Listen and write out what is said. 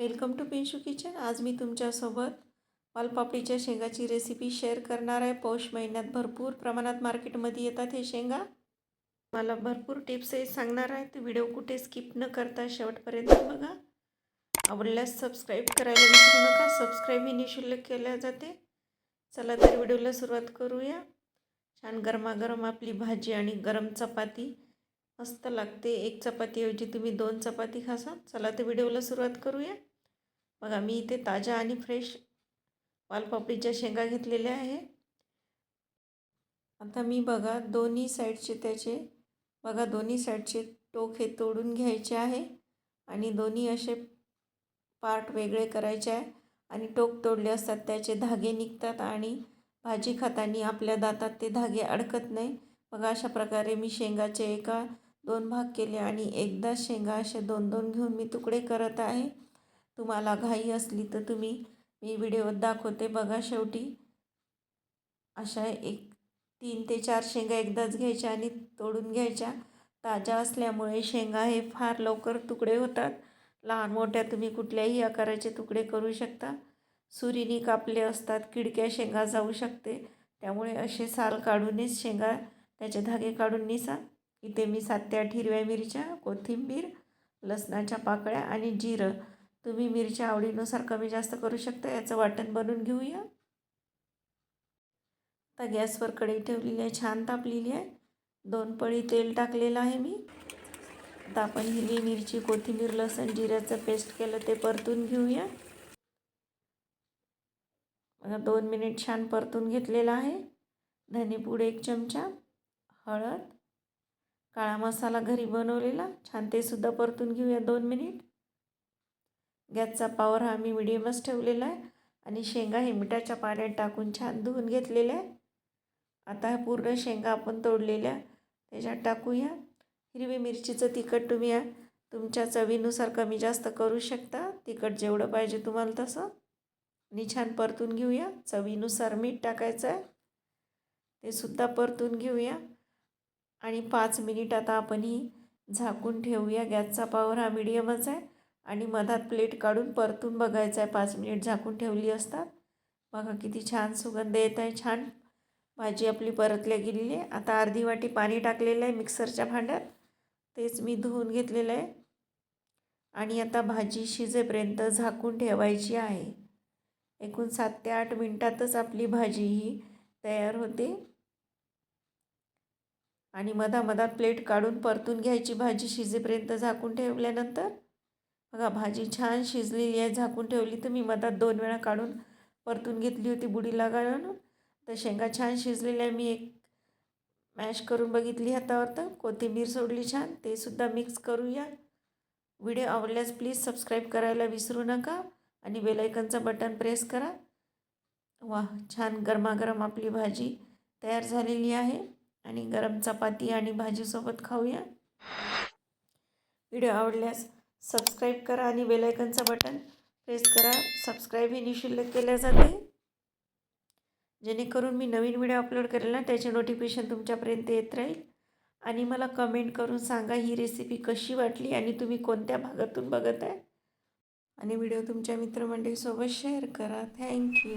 Welcome to पिंशू kitchen. आज मी तुमच्यासोबत वालपापडीच्या शेंगाची रेसिपी शेअर करणार आहे. पौष महिन्यात भरपूर प्रमाणात मार्केटमध्ये येतात हे शेंगा. मला भरपूर टिप्सही सांगणार आहे तर व्हिडिओ कुठे स्किप न करता शेवटपर्यंत बघा. आवडल्यास सबस्क्राईब करायला विसरू नका. सबस्क्राईब ही निशुल्क केल्या जाते. चला तर व्हिडिओला सुरुवात करूया. छान गरमागरम आपली भाजी आणि गरम चपाती. मस्त लागते. एक चपातीऐवजी तुम्ही दोन चपाती खासा. चला तर व्हिडिओला सुरुवात करूया. बघा मी इथे ताज्या आणि फ्रेश वालपापडीच्या शेंगा घेतलेल्या आहे. आता मी बघा दोन्ही साईडचे त्याचे बघा दोन्ही साईडचे टोक हे तोडून घ्यायचे आहे आणि दोन्ही असे पार्ट वेगळे करायचे आहे आणि टोक तोडले असतात त्याचे धागे निघतात आणि भाजी खाताना आपल्या दातात ते धागे अडकत नाही. बघा अशा प्रकारे मी शेंगाचे एका दोन भाग केले आणि एकदा शेंगा असे दोन दोन घेऊन मी तुकडे करत आहे. तुम्हाला घाई असली तर तुम्ही मी व्हिडिओत दाखवते. बघा शेवटी. अशा एक तीन ते चार शेंगा एकदाच घ्यायच्या आणि तोडून घ्यायच्या. ताज्या असल्यामुळे शेंगा हे फार लवकर तुकडे होतात. लहान मोठ्या तुम्ही कुठल्याही आकाराचे तुकडे करू शकता. सुरीनी कापले असतात किडक्या शेंगा जाऊ शकते. त्यामुळे असे साल काढूनच शेंगा त्याचे धागे काढून निसा. इथे मी सात ते आठ हिरव्या मिरच्या कोथिंबीर लसणाच्या पाकळ्या आणि जिरं तुम्ही मिरच्या आवडीनुसार कमी जास्त करू शकता याचं वाटण बनवून घेऊया. आता गॅसवर कढई ठेवलेली आहे छान तापलेली आहे. दोन पळी तेल टाकलेलं आहे मी. आता आपण हिरवी मिरची कोथिंबीर लसण जिऱ्याचं पेस्ट केलं ते परतून घेऊया. दोन मिनिट छान परतून घेतलेला आहे. धनेपूड एक चमचा हळद काळा मसाला घरी बनवलेला. छान ते सुद्धा परतून घेऊया दोन मिनिट. गॅसचा पावर हा मी मिडियमच ठेवलेला आहे आणि शेंगा हे मिठाच्या पाण्यात टाकून छान धुवून घेतलेल्या आहे आता ह्या पूर्ण शेंगा आपण तोडलेल्या त्याच्यात टाकूया. हिरवी मिरचीचं तिखट तुम्ही तुमच्या चवीनुसार कमी जास्त करू शकता. तिखट जेवढं पाहिजे तुम्हाला तसं. आणि छान परतून घेऊया. चवीनुसार मीठ टाकायचं आहे. ते सुद्धा परतून घेऊया. आणि पाच मिनिट आता आपण ही झाकून ठेवूया. गॅसचा पावर हा मिडियमच आहे. आणि मधात प्लेट काढून परतून बघायचं आहे पाच मिनिट झाकून ठेवली असतात. बघा किती छान सुगंध येत आहे छान भाजी आपली परतल्या गेलेली आहे. आता अर्धी वाटी पाणी टाकलेलं आहे मिक्सरच्या भांड्यात. तेच मी धुवून घेतलेलं आहे. आणि आता भाजी शिजेपर्यंत झाकून ठेवायची आहे. एकूण सात ते आठ मिनटातच आपली भाजी ही तयार होते. आणि मधामधात प्लेट काढून परतून घ्यायची भाजी शिजेपर्यंत झाकून ठेवल्यानंतर बघा भाजी छान शिजलेली आहे झाकून ठेवली तर मी मधात दोन वेळा काढून परतून घेतली होती बुडीला घालून तर शेंगा छान शिजलेल्या आहे मी एक मॅश करून बघितली हातावर तर. कोथिंबीर सोडली छान ते सुद्धा मिक्स करूया. व्हिडिओ आवडल्यास प्लीज सबस्क्राईब करायला विसरू नका आणि बेलायकनचं बटन प्रेस करा. वा छान गरमागरम आपली भाजी तयार झालेली आहे आणि गरम चपाती आणि भाजीसोबत खाऊया. व्हिडिओ आवडल्यास सबस्क्राईब करा आणि बेलायकनचं बटन प्रेस करा. सबस्क्राईब ही निशुल्क केल्या जाते. जेणेकरून मी नवीन व्हिडिओ अपलोड करेल ना त्याचे नोटिफिकेशन तुमच्यापर्यंत येत राहील. आणि मला कमेंट करून सांगा ही रेसिपी कशी वाटली आणि तुम्ही कोणत्या भागातून बघत आहे. आणि व्हिडिओ तुमच्या मित्रमंडळीसोबत शेअर करा. थँक्यू